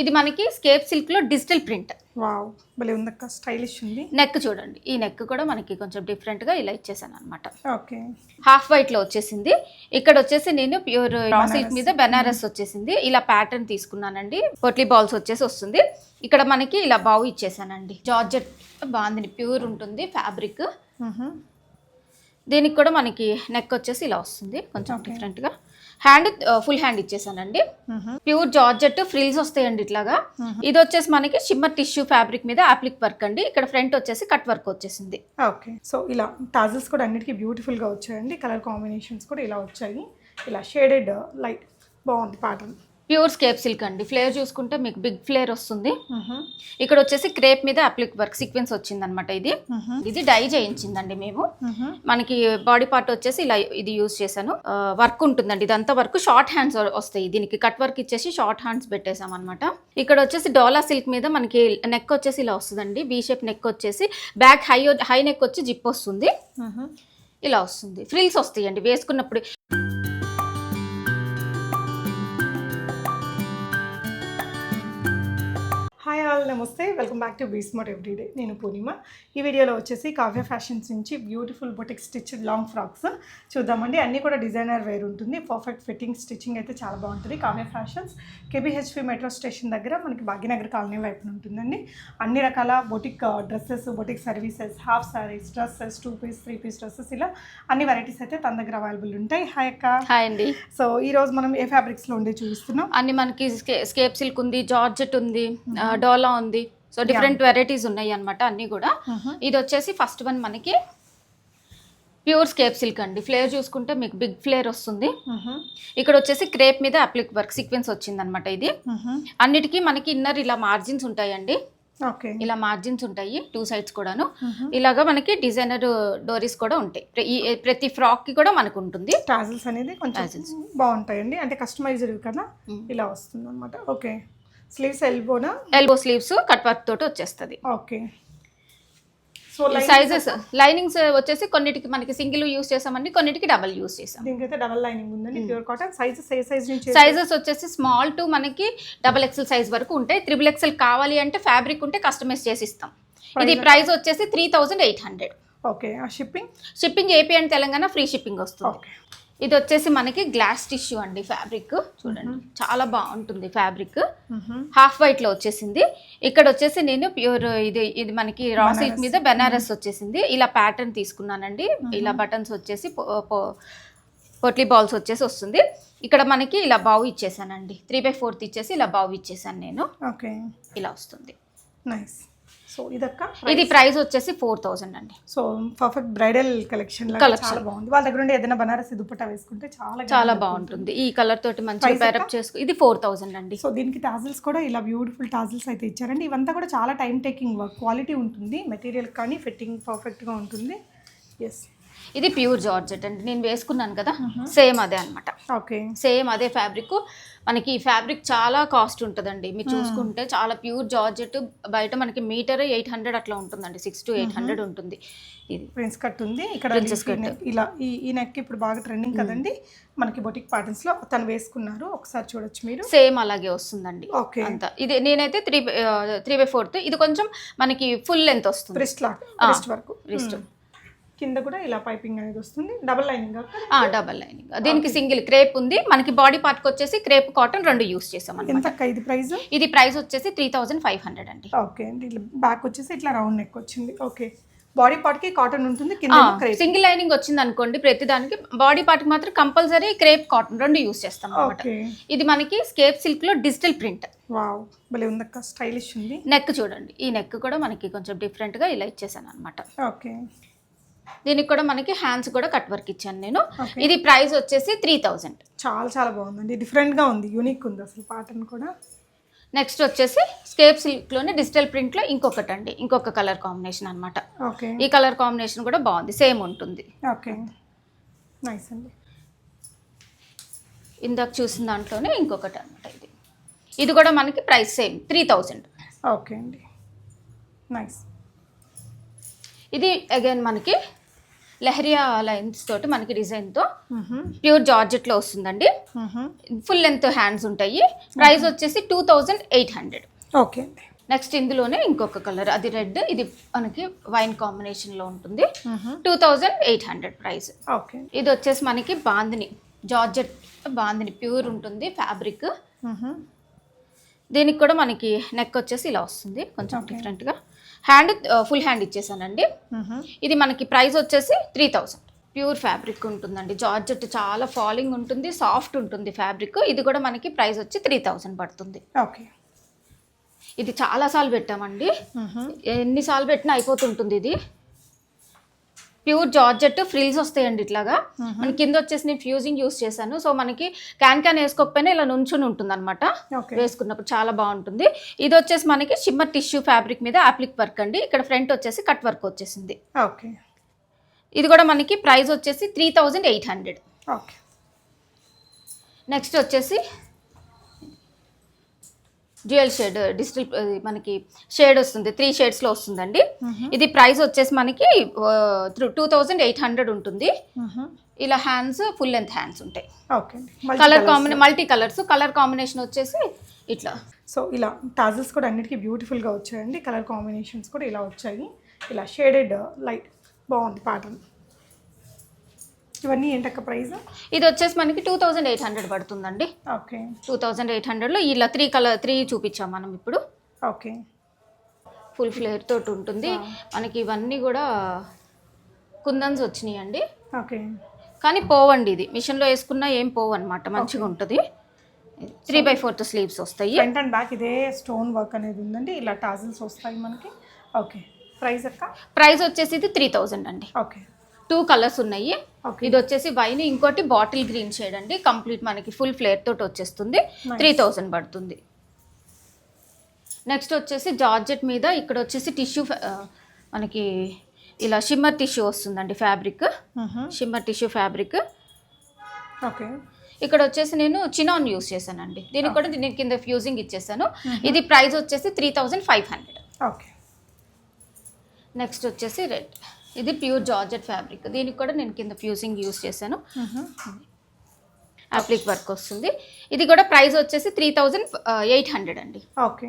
ఇది మనకి స్కేప్ సిల్క్లో డిజిటల్ ప్రింట్. వావ్ భలే ఉందక్క స్టైలిష్ ఉంది. నెక్ చూడండి ఈ నెక్ కూడా మనకి కొంచెం డిఫరెంట్గా ఇలా ఇచ్చేసాను అనమాట ఓకే. హాఫ్ వైట్లో వచ్చేసింది. ఇక్కడ వచ్చేసి నేను ప్యూర్. సిల్క్ మీద బెనారస్ వచ్చేసింది. ఇలా ప్యాటర్న్ తీసుకున్నానండి. పొట్లీ బాల్స్ వచ్చేసి వస్తుంది. ఇక్కడ మనకి ఇలా బావు ఇచ్చేసానండి. జార్జెట్ బాగుంది ప్యూర్ ఉంటుంది ఫ్యాబ్రిక్. దీనికి కూడా మనకి నెక్ వచ్చేసి ఇలా వస్తుంది కొంచెం Okay. హ్యాండ్ ఫుల్ హ్యాండ్ ఇచ్చేసానండి. ప్యూర్ జార్జెట్ ఫ్రిల్స్ వస్తాయండి ఇట్లాగా. ఇది వచ్చేసి మనకి షిమ్మర్ టిష్యూ ఫ్యాబ్రిక్ మీద అప్లిక్ వర్క్ అండి. ఇక్కడ ఫ్రంట్ వచ్చేసి కట్ వర్క్ వచ్చేసింది. ఓకే. సో ఇలా టాజిల్స్ కూడా అన్నిటికీ బ్యూటిఫుల్గా వచ్చాయండి. కలర్ కాంబినేషన్స్ కూడా ఇలా వచ్చాయి. ఇలా షేడెడ్ లైట్ బాగుంది ప్యాటర్న్ ప్యూర్ స్కేప్ సిల్క్ అండి. ఫ్లేర్ చూసుకుంటే మీకు బిగ్ ఫ్లేర్ వస్తుంది. ఇక్కడ వచ్చేసి క్రేప్ మీద అప్లిక్ వర్క్ సీక్వెన్స్ వచ్చింది అనమాట ఇది ఇది డై చేయించిందండి మేము. మనకి బాడీ పార్ట్ వచ్చేసి ఇలా ఇది యూజ్ చేశాను. వర్క్ ఉంటుందండి. ఇదంతా వర్క్ షార్ట్ హ్యాండ్స్ వస్తాయి. దీనికి కట్ వర్క్ ఇచ్చేసి షార్ట్ హ్యాండ్స్ పెట్టేసాం అనమాట ఇక్కడ వచ్చేసి డోలా సిల్క్ మీద మనకి నెక్ వచ్చేసి ఇలా వస్తుందండి. బీ షేప్ నెక్ వచ్చేసి బ్యాక్ హై హై నెక్ వచ్చి జిప్ వస్తుంది. ఇలా వస్తుంది. ఫ్రిల్స్ వస్తాయండి. వేసుకున్నప్పుడు హాయ్ ఆల్ నమస్తే welcome back to be smart everyday నేను పూర్ణిమ. ఈ వీడియోలో వచ్చేసి కావ్య ఫ్యాషన్స్ నుంచి beautiful boutique stitched long frocks చూద్దామండి. అన్నీ కూడా డిజైనర్ వేర్ ఉంటుంది. పర్ఫెక్ట్ ఫిట్టింగ్ స్టిచ్చింగ్ అయితే చాలా బాగుంటుంది. Kavya fashions. KBHP metro station దగ్గర మనకి భాగ్యనగర్ కాలనీ వైపున ఉంటుందండి. అన్ని రకాల boutique dresses boutique services half saris dresses two piece three piece dresses ఇలా అన్ని వెరైటీస్ అయితే తన దగ్గర అవైలబుల్ ఉంటాయి. హాయ్ అక్క. హాయ్ అండి. సో ఈ రోజు మనం ఏ ఫ్యాబ్రిక్స్లో ఉండే చూపిస్తున్నాం? అన్ని మనకి స్కే- స్కేప్ సిల్క్ ఉంది జార్జెట్ ఉంది డోలా ఉంది. సో డిఫరెంట్ వెరైటీస్ ఉన్నాయి అన్నమాట అన్ని కూడా. ఇది వచ్చేసి ఫస్ట్ వన్ మనకి ప్యూర్ స్కేప్ సిల్క్ అండి. ఫ్లేర్ చూసుకుంటే మీకు బిగ్ ఫ్లేర్ వస్తుంది. ఇక్కడ వచ్చేసి క్రేప్ మీద అప్లిక్ వర్క్ సీక్వెన్స్ వచ్చింది అనమాట ఇది అన్నిటికీ మనకి ఇన్నర్ ఇలా మార్జిన్స్ ఉంటాయండి. ఓకే ఇలా మార్జిన్స్ ఉంటాయి టూ సైడ్స్ కూడాను. ఇలాగా మనకి డిజైనర్ డోరీస్ కూడా ఉంటాయి. ప్రతి ఫ్రాక్కి కూడా మనకు ఉంటుంది. టాజిల్స్ అనేది కొంచెం. బాగుంటాయండి. అంటే కస్టమైజ్డ్ కదా? Mm. ఇలా వస్తుంది అనమాట ఓకే స్లీవ్స్ ఎల్బోనా? ఎల్బో స్లీవ్స్ కట్ వర్క్ తోటి వచ్చేస్తుంది. ఓకే. సో సైజెస్ లైనింగ్స్ వచ్చేసి కొన్నిటికి మనకి సింగిల్ యూస్ చేసామండి కొన్నిటికి డబల్ యూస్ చేసాం. దీనికైతే డబల్ లైనింగ్ ఉందండి ప్యూర్ కాటన్ సైజెస్ ఏ సైజ్ నుంచి సైజెస్ వచ్చేసి స్మాల్ టు మనకి డబల్ ఎక్సెల్ సైజ్ వరకు ఉంటాయి. త్రిబుల్ ఎక్సెల్ కావాలి అంటే ఫ్యాబ్రిక్ ఉంటే కస్టమైజ్ చేసి ఇస్తాం ఇది ప్రైస్ వచ్చేసి three thousand eight hundred okay. Shipping shipping AP and Telangana free shipping వస్తుంది. ఓకే. ఇది వచ్చేసి మనకి గ్లాస్ టిష్యూ అండి ఫ్యాబ్రిక్. చూడండి చాలా బాగుంటుంది ఫ్యాబ్రిక్. హాఫ్ వైట్లో వచ్చేసింది. ఇక్కడ వచ్చేసి నేను ప్యూర్ ఇది ఇది మనకి రా సిల్క్ మీద బెనారస్ వచ్చేసింది. ఇలా ప్యాటర్న్ తీసుకున్నానండి. ఇలా బటన్స్ వచ్చేసి పొట్లీ బాల్స్ వచ్చేసి వస్తుంది. ఇక్కడ మనకి ఇలా బావు ఇచ్చేసానండి. త్రీ బై ఫోర్త్ ఇచ్చేసి ఇలా బావు ఇచ్చేసాను నేను. ఓకే. ఇలా వస్తుంది. నైస్. సో ఇదక్క ఇది ప్రైస్ వచ్చేసి ఫోర్ థౌజండ్ అండి. So perfect bridal collection. చాలా బాగుంది. వాళ్ళ దగ్గర నుండి ఏదైనా బనారసి దుప్పట్టా వేసుకుంటే చాలా చాలా బాగుంటుంది. ఈ కలర్ తోటి మంచిగా పేరప్ చేసుకో ఇది ఫోర్ థౌజండ్ అండి. సో దీనికి టాజిల్స్ కూడా ఇలా బ్యూటిఫుల్ టాజిల్స్ అయితే ఇచ్చారండి. ఇవంతా కూడా చాలా టైం టేకింగ్ వర్క్ క్వాలిటీ ఉంటుంది. మెటీరియల్ కానీ ఫిట్టింగ్ పర్ఫెక్ట్గా ఉంటుంది. ఎస్ ఇది ప్యూర్ జార్జెట్ అండి. నేను వేసుకున్నాను కదా సేమ్ అదే అన్నమాట. ఓకే. సేమ్ అదే ఫ్యాబ్రిక్. మనకి ఈ ఫ్యాబ్రిక్ చాలా కాస్ట్ ఉంటుందండి. మీరు చూసుకుంటే చాలా ప్యూర్ జార్జెట్. బయట మనకి మీటర్ ఎయిట్ హండ్రెడ్ అట్లా ఉంటుందండి. సిక్స్ టు ఎయిట్ హండ్రెడ్ ఉంటుంది. ఇది ప్రిన్స్ కట్ ఉంది. ఇక్కడ ఇలా ఈ ఈ నెక్ ఇప్పుడు బాగా ట్రెండింగ్ కదండి. మనకి బొటిక్ ప్యాటర్న్స్లో తను వేసుకున్నారు. ఒకసారి చూడొచ్చు మీరు. సేమ్ అలాగే వస్తుందండి. ఓకే. అంత. ఇది నేనైతే త్రీ త్రీ బై ఫోర్త్. ఇది కొంచెం మనకి ఫుల్ లెంత్ వస్తుంది. రిస్ట్ లాక్ రిస్ట్ వరకు. wrist. కింద కూడా ఇలా పైపింగ్ అనేది వస్తుంది. Double lining double lining. దీనికి సింగిల్ క్రేప్ ఉంది. మనకి బాడీ పార్ట్కి వచ్చేసి క్రేప్ కాటన్ రెండు యూస్ చేసాం ఎంత ఇది ప్రైస్? ఇది ప్రైస్ వచ్చేసి త్రీ థౌజండ్ ఫైవ్ హండ్రెడ్ అండి. ఓకే అండి. బ్యాక్ వచ్చేసి ఇట్లా రౌండ్ నెక్ వచ్చింది. ఓకే. బాడీ పార్ట్కి కాటన్ ఉంటుంది కింద సింగిల్ లైనింగ్ వచ్చింది అనుకోండి ప్రతి దానికి బాడీ పార్ట్ మాత్రం కంపల్సరీ క్రేప్ కాటన్ రెండు యూస్ చేస్తాం అనమాట ఇది మనకి స్కేప్ సిల్క్లో డిజిటల్ ప్రింట్. వావ్. భలే ఉందక్క స్టైలిష్ ఉంది. నెక్ చూడండి. ఈ నెక్ కూడా మనకి కొంచెం డిఫరెంట్గా ఇలా ఇచ్చేసాను అనమాట ఓకే. దీనికి కూడా మనకి హ్యాండ్స్ కూడా కట్ వర్క్ ఇచ్చాను నేను. ఇది ప్రైస్ వచ్చేసి త్రీ థౌజండ్ చాలా చాలా బాగుందండి. డిఫరెంట్గా ఉంది యూనిక్ ఉంది అసలు ప్యాటర్న్ కూడా. నెక్స్ట్ వచ్చేసి స్కేప్ సిల్క్లోనే డిజిటల్ ప్రింట్లో ఇంకొకటి అండి. ఇంకొక కలర్ కాంబినేషన్ అన్నమాట. ఓకే ఈ కలర్ కాంబినేషన్ కూడా బాగుంది సేమ్ ఉంటుంది. ఓకే నైస్ అండి. ఇందాక చూసిన దాంట్లోనే ఇంకొకటి అనమాట ఇది. ఇది కూడా మనకి price same three thousand okay అండి. నైస్ ఇది అగైన్ మనకి లెహరియా లైన్స్ తోటి మనకి డిజైన్తో ప్యూర్ జార్జెట్లో వస్తుందండి. ఫుల్ లెంత్ హ్యాండ్స్ ఉంటాయి. ప్రైస్ వచ్చేసి two thousand eight hundred okay అండి. నెక్స్ట్ ఇందులోనే ఇంకొక కలర్ అది రెడ్ ఇది మనకి వైన్ కాంబినేషన్లో ఉంటుంది. Two thousand eight hundred price okay. ఇది వచ్చేసి మనకి బాందిని జార్జెట్ బాందిని ప్యూర్ ఉంటుంది ఫ్యాబ్రిక్ దీనికి కూడా మనకి నెక్ వచ్చేసి ఇలా వస్తుంది కొంచెం డిఫరెంట్గా హ్యాండ్ ఫుల్ హ్యాండ్ ఇచ్చేసానండి. ఇది మనకి ప్రైస్ వచ్చేసి త్రీ థౌజండ్ ప్యూర్ ఫ్యాబ్రిక్ ఉంటుందండి. జార్జెట్ చాలా ఫాలింగ్ ఉంటుంది సాఫ్ట్ ఉంటుంది ఫ్యాబ్రిక్. ఇది కూడా మనకి ప్రైస్ వచ్చి త్రీ థౌజండ్ పడుతుంది. ఓకే. ఇది చాలాసార్లు పెట్టామండి. ఎన్నిసార్లు పెట్టినా అయిపోతుంటుంది ఇది. ప్యూర్ జార్జెట్ ఫ్రిల్స్ వస్తాయండి ఇట్లాగా. మన కింద వచ్చేసి నేను ఫ్యూజింగ్ యూస్ చేశాను. సో మనకి క్యాన్ క్యాన్ వేసుకోకపోయినా ఇలా నుంచుని ఉంటుంది అనమాట వేసుకున్నప్పుడు చాలా బాగుంటుంది. ఇది వచ్చేసి మనకి షిమ్మర్ టిష్యూ ఫ్యాబ్రిక్ మీద అప్లిక్ వర్క్ అండి. ఇక్కడ ఫ్రంట్ వచ్చేసి కట్ వర్క్ వచ్చేసింది. ఓకే. ఇది కూడా మనకి ప్రైస్ వచ్చేసి three thousand eight hundred. Okay. Next వచ్చేసి డ్యూయల్ షేడ్ డిజిటల్ మనకి షేడ్ వస్తుంది త్రీ షేడ్స్లో వస్తుందండి. ఇది ప్రైస్ వచ్చేసి మనకి టూ థౌజండ్ ఎయిట్ హండ్రెడ్ ఉంటుంది. ఇలా హ్యాండ్స్ ఫుల్ లెంత్ హ్యాండ్స్ ఉంటాయి. Okay colour కాంబినే multi colours colour combination వచ్చేసి ఇట్లా. సో ఇలా టాజల్స్ కూడా అన్నిటికీ బ్యూటిఫుల్గా వచ్చాయండి. కలర్ కాంబినేషన్స్ కూడా ఇలా వచ్చాయి. ఇలా షేడెడ్ లైట్ బాగుంది ప్యాటర్న్ ఇవన్నీ ఏంటక్క ప్రైస్? ఇది వచ్చేసి మనకి టూ థౌజండ్ ఎయిట్ హండ్రెడ్ పడుతుందండి. ఓకే. టూ థౌజండ్ ఎయిట్ హండ్రెడ్లో ఇలా త్రీ కలర్ త్రీ చూపించాం మనం ఇప్పుడు. ఓకే. ఫుల్ ఫ్లేర్ తోటి ఉంటుంది. మనకి ఇవన్నీ కూడా కుందన్స్ వచ్చినాయి అండి ఓకే. కానీ పోవండి ఇది. మిషన్లో వేసుకున్నా ఏం పోవు అనమాట మంచిగా ఉంటుంది. త్రీ బై ఫోర్త్ స్లీవ్స్ వస్తాయి. ఫ్రంట్ అండ్ బ్యాక్ ఇదే స్టోన్ వర్క్ అనేది ఉందండి. ఇలా టాజల్స్ వస్తాయి మనకి. ఓకే. ప్రైస్ అక్క? ప్రైస్ వచ్చేసి ఇది త్రీ థౌజండ్ అండి. ఓకే. టూ కలర్స్ ఉన్నాయి. ఓకే ఇది వచ్చేసి వైన్ ఇంకోటి బాటిల్ గ్రీన్ షేడ్ అండి. కంప్లీట్ మనకి ఫుల్ ఫ్లేర్ తోటి వచ్చేస్తుంది. త్రీ థౌజండ్ పడుతుంది. నెక్స్ట్ వచ్చేసి జార్జెట్ మీద ఇక్కడ వచ్చేసి టిష్యూ మనకి ఇలా షిమ్మర్ టిష్యూ వస్తుందండి fabric. Shimmer tissue fabric. Okay ఇక్కడ వచ్చేసి నేను చినాన్ యూస్ చేశానండి. దీనికి కూడా నేను కింద ఫ్యూజింగ్ ఇచ్చేసాను. ఇది ప్రైస్ వచ్చేసి three thousand five hundred. Okay next వచ్చేసి రెడ్. ఇది ప్యూర్ జార్జెట్ ఫ్యాబ్రిక్. దీనికి కూడా నేను కింద ఫ్యూజింగ్ యూస్ చేశాను. అప్లిక్ వర్క్ వస్తుంది. ఇది కూడా ప్రైస్ వచ్చేసి త్రీ థౌజండ్ ఎయిట్ హండ్రెడ్ అండి. ఓకే.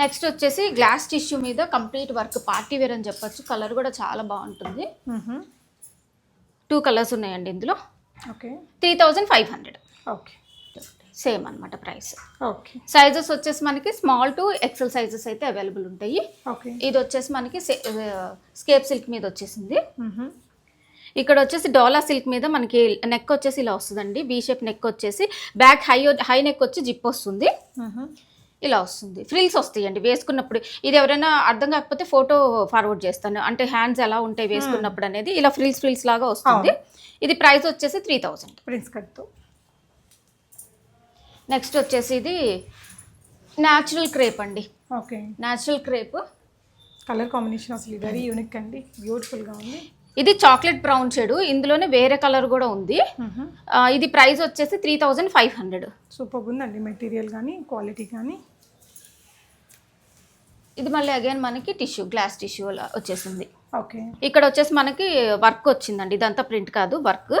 నెక్స్ట్ వచ్చేసి గ్లాస్ టిష్యూ మీద కంప్లీట్ వర్క్ పార్టీ వేర్ అని చెప్పొచ్చు. కలర్ కూడా చాలా బాగుంటుంది. టూ కలర్స్ ఉన్నాయండి ఇందులో. Okay. Three thousand five hundred okay. Same అనమాట ప్రైస్ ఓకే సైజెస్ వచ్చేసి మనకి స్మాల్ టు ఎక్సెల్ సైజెస్ అయితే అవైలబుల్ ఉంటాయి. ఓకే ఇది వచ్చేసి మనకి స్కేప్ సిల్క్ మీద వచ్చేసింది. ఇక్కడ వచ్చేసి డోలా సిల్క్ మీద మనకి నెక్ వచ్చేసి ఇలా వస్తుందండి. బీ షేప్ నెక్ వచ్చేసి బ్యాక్ హై హై నెక్ వచ్చి జిప్ వస్తుంది. ఇలా వస్తుంది. ఫ్రిల్స్ వస్తాయండి. వేసుకున్నప్పుడు ఇది ఎవరైనా అర్థం కాకపోతే ఫోటో ఫార్వర్డ్ చేస్తాను. అంటే హ్యాండ్స్ ఎలా ఉంటాయి వేసుకున్నప్పుడు అనేది ఇలా ఫ్రిల్స్ ఫ్రిల్స్ లాగా వస్తుంది. ఇది ప్రైస్ వచ్చేసి త్రీ థౌజండ్ ప్రిన్స్ కట్తో నెక్స్ట్ వచ్చేసి ఇది న్యాచురల్ క్రేప్ అండి. Okay. Natural crepe. Colour combination అసలు వెరీ యూనిక్ అండి. బ్యూటిఫుల్గా ఉంది. ఇది చాక్లెట్ బ్రౌన్ షేడ్ ఇందులోనే వేరే కలర్ కూడా ఉంది. ఇది ప్రైస్ వచ్చేసి three thousand five hundred super ఉందండి మెటీరియల్ కానీ క్వాలిటీ కానీ ఇది మళ్ళీ అగైన్ మనకి టిష్యూ గ్లాస్ టిష్యూ అలా వచ్చేసింది. ఓకే. ఇక్కడ వచ్చేసి మనకి వర్క్ వచ్చిందండి. ఇదంతా ప్రింట్ కాదు వర్క్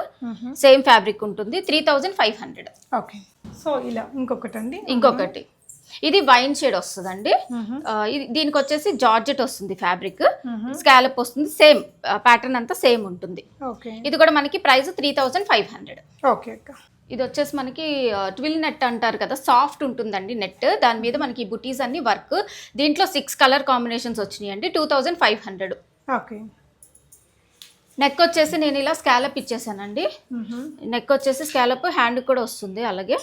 సేమ్ ఫ్యాబ్రిక్ ఉంటుంది. Three thousand five hundred okay. So ఇలా ఇంకొకటి అండి ఇంకొకటి. ఇది వైన్ షేడ్ వస్తుందండి. దీనికి వచ్చేసి జార్జెట్ వస్తుంది ఫ్యాబ్రిక్ స్కాలప్ వస్తుంది. సేమ్ ప్యాటర్న్ అంతా సేమ్ ఉంటుంది. ఓకే. ఇది కూడా మనకి price three thousand five hundred okay అక్క. ఇది వచ్చేసి మనకి ట్విల్ నెట్ అంటారు కదా సాఫ్ట్ ఉంటుందండి నెట్. దాని మీద మనకి బుటీస్ అన్ని వర్క్. దీంట్లో సిక్స్ కలర్ కాంబినేషన్స్ వచ్చినాయండి two thousand five hundred. Okay. Neck వచ్చేసి నేను ఇలా స్కాలప్ ఇచ్చేసానండి. నెక్ వచ్చేసి స్కాలప్ హ్యాండ్ కూడా వస్తుంది అలాగే.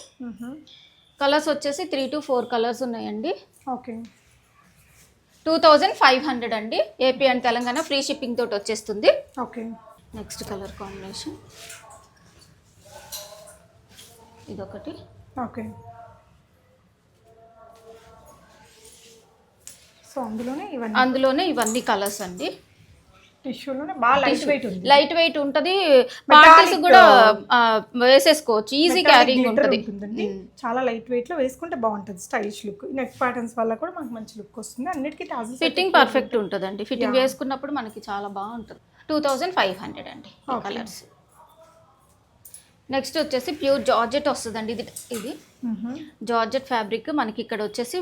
కలర్స్ వచ్చేసి త్రీ టు ఫోర్ కలర్స్ ఉన్నాయండి. Okay. Two thousand five hundred అండి. AP and Telangana free shipping తోటి వచ్చేస్తుంది. ఓకే. Next colour combination. ఇదొకటి. ఓకే. సో అందులోనే ఇవన్నీ? అందులోనే ఇవన్నీ కలర్స్ అండి. టిష్యూలోనే బాగా లైట్ వెయిట్ ఉంది లైట్ వెయిట్ ఉంటది. పార్టీస్ కూడా ఆ, వేసేసుకోవచ్చు. ఈజీ క్యారింగ్ ఉంటది. చాలా లైట్ వెయిట్లో వేసుకుంటే బాగుంటుంది స్టైలిష్ లుక్ నెక్ ప్యాటర్న్స్ వల్ల కూడా మనకు మంచి లుక్ వస్తుంది. అన్నిటికీ ఫిట్టింగ్ పర్ఫెక్ట్ ఉంటుందండి. ఫిట్టింగ్ వేసుకున్నప్పుడు మనకి చాలా బాగుంటుంది. టూ థౌజండ్ ఫైవ్ హండ్రెడ్ అండి కలర్స్ నెక్స్ట్ వచ్చేసి ప్యూర్ జార్జెట్ వస్తుందండి ఇది ఇది. జార్జెట్ ఫ్యాబ్రిక్ మనకి ఇక్కడ వచ్చేసి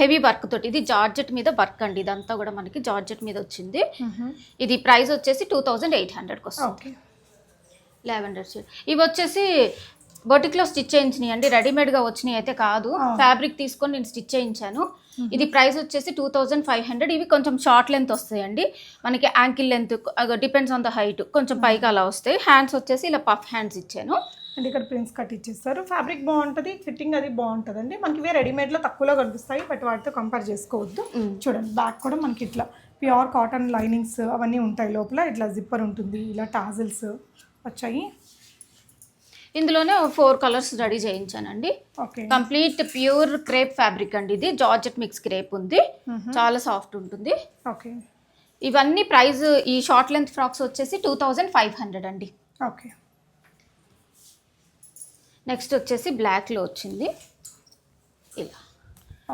హెవీ వర్క్ తోటి ఇది జార్జెట్ మీద వర్క్ అండి ఇదంతా కూడా మనకి జార్జెట్ మీద వచ్చింది. ఇది ప్రైస్ వచ్చేసి టూ థౌజండ్ ఎయిట్ హండ్రెడ్కి వస్తుంది. లావెండర్ షేడ్ ఇవి వచ్చేసి బొటిక్లో స్టిచ్ చేయించినాయి అండి. రెడీమేడ్గా వచ్చినాయి అయితే కాదు. ఫ్యాబ్రిక్ తీసుకొని నేను స్టిచ్ చేయించాను. ఇది ప్రైస్ వచ్చేసి టూ థౌజండ్ ఫైవ్ హండ్రెడ్ ఇవి కొంచెం షార్ట్ లెంత్ వస్తాయండి. మనకి ankle length depends on the height కొంచెం పైకి అలా వస్తాయి. హ్యాండ్స్ వచ్చేసి ఇలా పఫ్ హ్యాండ్స్ ఇచ్చాను. అండ్ ఇక్కడ ప్రిన్స్ కట్ ఇచ్చేస్తారు. ఫ్యాబ్రిక్ బాగుంటుంది ఫిట్టింగ్ అది బాగుంటుందండి. మనకి ఇవే రెడీమేడ్లో తక్కువలో కనిపిస్తాయి బట్ వాటితో కంపేర్ చేసుకోవద్దు. చూడండి బ్యాక్ కూడా మనకి ఇట్లా ప్యూర్ కాటన్ లైనింగ్స్ అవన్నీ ఉంటాయి లోపల. ఇట్లా జిప్పర్ ఉంటుంది ఇలా టాజిల్స్ వచ్చాయి. ఇందులోనే four colours ready చేయించానండి. Okay. Complete pure crepe fabric అండి ఇది. జార్జెట్ మిక్స్ క్రేప్ ఉంది. చాలా సాఫ్ట్ ఉంటుంది. ఓకే. ఇవన్నీ ప్రైస్ ఈ షార్ట్ లెంత్ ఫ్రాక్స్ వచ్చేసి టూ థౌజండ్ ఫైవ్ హండ్రెడ్ అండి. ఓకే. నెక్స్ట్ వచ్చేసి బ్లాక్లో వచ్చింది. ఇలా.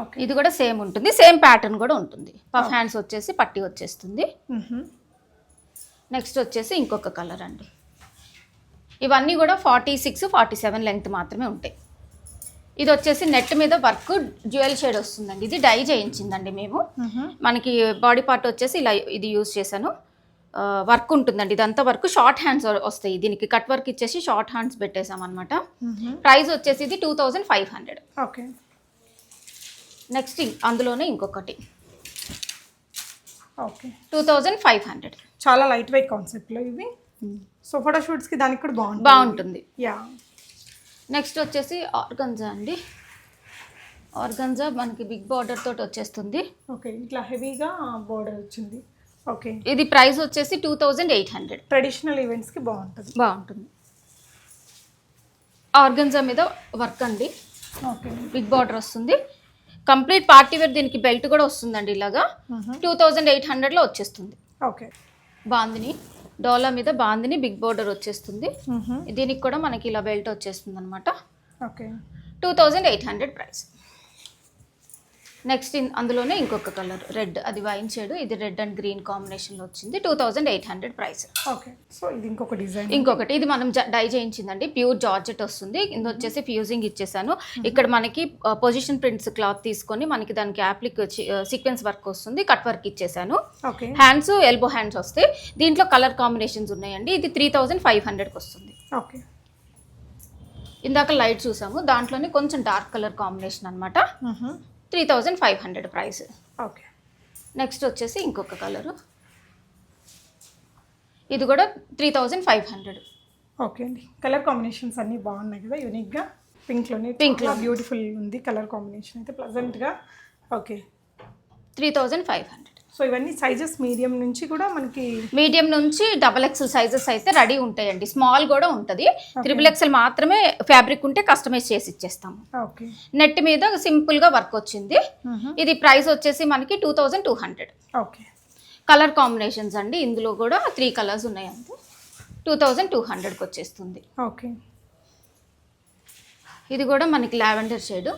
ఓకే. ఇది కూడా సేమ్ ఉంటుంది. సేమ్ ప్యాటర్న్ కూడా ఉంటుంది. పఫ్ హ్యాండ్స్ వచ్చేసి పట్టి వచ్చేస్తుంది. నెక్స్ట్ వచ్చేసి ఇంకొక కలర్ అండి. ఇవన్నీ కూడా forty six forty seven length మాత్రమే ఉంటాయి. ఇది వచ్చేసి నెట్ మీద వర్క్ జ్యువెల్ షేడ్ వస్తుందండి. ఇది డై చేయించిందండి మేము. మనకి బాడీ పార్ట్ వచ్చేసి ఇలా ఇది యూజ్ చేశాను. వర్క్ ఉంటుందండి. ఇదంతా వర్క్ షార్ట్ హ్యాండ్స్ వస్తాయి. దీనికి కట్ వర్క్ ఇచ్చేసి షార్ట్ హ్యాండ్స్ పెట్టేసాం అనమాట ప్రైస్ వచ్చేసి ఇది two thousand five hundred. Okay. Next అందులోనే ఇంకొకటి. Okay. Two thousand five hundred. చాలా లైట్ వెయిట్ కాన్సెప్ట్లో ఇవి. సో ఫోటో షూట్స్కి దానికి కూడా బాగుంటుంది. బాగుంటుంది. యా నెక్స్ట్ వచ్చేసి ఆర్గంజా అండి. ఆర్గంజా మనకి బిగ్ బార్డర్ తోటి వచ్చేస్తుంది. ఓకే ఇట్లా హెవీగా బోర్డర్ వచ్చింది. ఓకే ఇది ప్రైస్ వచ్చేసి two thousand eight hundred traditional ఈవెంట్స్కి బాగుంటుంది. బాగుంటుంది. ఆర్గంజా మీద వర్క్ అండి. ఓకే బిగ్ బార్డర్ వస్తుంది. కంప్లీట్ పార్టీ వేర్ దీనికి బెల్ట్ కూడా వస్తుందండి ఇలాగా. టూ థౌజండ్ ఎయిట్ హండ్రెడ్లో వచ్చేస్తుంది. ఓకే బాందిని డోలా మీద బాందిని బిగ్ బార్డర్ వచ్చేస్తుంది. దీనికి కూడా మనకి ఇలా బెల్ట్ వచ్చేస్తుంది అనమాట okay. Two thousand eight hundred price. Next అందులోనే ఇంకొక కలర్ రెడ్. అది వైన్ షేడ్ ఇది రెడ్ అండ్ గ్రీన్ కాంబినేషన్లో వచ్చింది. Two thousand eight hundred price okay. So ఇది ఇంకొక డిజైన్. ఇంకొకటి ఇది మనం డై చేయించిందండి. ప్యూర్ జార్జెట్ వస్తుంది. ఇందు వచ్చేసి ఫ్యూజింగ్ ఇచ్చేసాను. ఇక్కడ మనకి పొజిషన్ ప్రింట్స్ క్లాత్ తీసుకొని మనకి దానికి యాప్లిక్ సీక్వెన్స్ వర్క్ వస్తుంది. కట్ వర్క్ ఇచ్చేసాను. ఓకే. హ్యాండ్స్ ఎల్బో హ్యాండ్స్ వస్తాయి దీంట్లో కలర్ కాంబినేషన్స్ ఉన్నాయండి. ఇది త్రీ థౌజండ్ ఫైవ్ హండ్రెడ్కి వస్తుంది. ఓకే. ఇందాక లైట్ చూసాము. దాంట్లోనే కొంచెం డార్క్ కలర్ కాంబినేషన్ అనమాట three thousand five hundred price. Okay. Next వచ్చేసి ఇంకొక కలరు. ఇది కూడా three thousand five hundred. Okay అండి. కలర్ కాంబినేషన్స్ అన్నీ బాగున్నాయి కదా యూనిక్గా. పింక్లోనే పింక్లో. బ్యూటిఫుల్ ఉంది కలర్ కాంబినేషన్ అయితే ప్లజెంట్గా okay. Three thousand five hundred. So ఇవన్నీ సైజెస్ మీడియం నుంచి కూడా మనకి మీడియం నుంచి డబల్ ఎక్సెల్ సైజెస్ అయితే రెడీ ఉంటాయండి. స్మాల్ కూడా ఉంటుంది. త్రిబుల్ ఎక్సెల్ మాత్రమే ఫ్యాబ్రిక్ ఉంటే కస్టమైజ్ చేసి ఇచ్చేస్తాము. ఓకే నెట్ మీద సింపుల్గా వర్క్ వచ్చింది. ఇది ప్రైస్ వచ్చేసి మనకి two thousand two hundred okay colour combinations అండి. ఇందులో కూడా త్రీ కలర్స్ ఉన్నాయి అంతే టూ థౌజండ్ టూ హండ్రెడ్కి వచ్చేస్తుంది. ఓకే ఇది కూడా మనకి lavender shade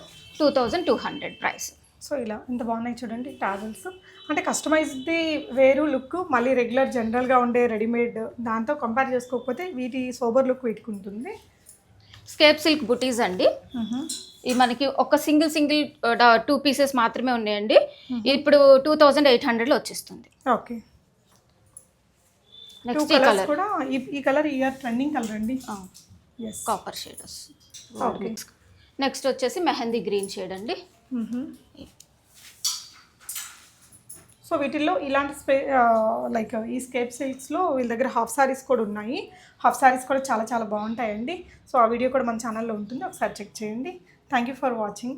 two thousand two hundred price so ఇలా ఎంత బాగున్నాయి చూడండి టాజల్స్ అంటే కస్టమైజ్ది వేరు లుక్ మళ్ళీ రెగ్యులర్ జనరల్గా ఉండే రెడీమేడ్ దాంతో కంపేర్ చేసుకోకపోతే వీటి సోబర్ లుక్ వీటికి ఉంటుంది స్కేప్ సిల్క్ బుటీస్ అండి ఇది మనకి ఒక సింగిల్ సింగిల్ టూ పీసెస్ మాత్రమే ఉన్నాయండి. ఇప్పుడు టూ థౌజండ్ ఎయిట్ హండ్రెడ్లో వచ్చేస్తుంది. ఓకే. నెక్స్ట్ ఈ కలర్ కూడా ఈ- ఈ కలర్ ఇయర్ ట్రెండింగ్ కలర్ అండి. కాపర్ షేడ్ నెక్స్ట్ వచ్చేసి మెహందీ గ్రీన్ షేడ్ అండి. సో వీటిల్లో ఇలాంటి స్పే లైక్ ఈ స్కేప్ సిల్క్స్లో వీళ్ళ దగ్గర హాఫ్ సారీస్ కూడా ఉన్నాయి. హాఫ్ సారీస్ కూడా చాలా చాలా బాగుంటాయండి. సో ఆ వీడియో కూడా మన ఛానల్లో ఉంటుంది. ఒకసారి చెక్ చేయండి. Thank you for watching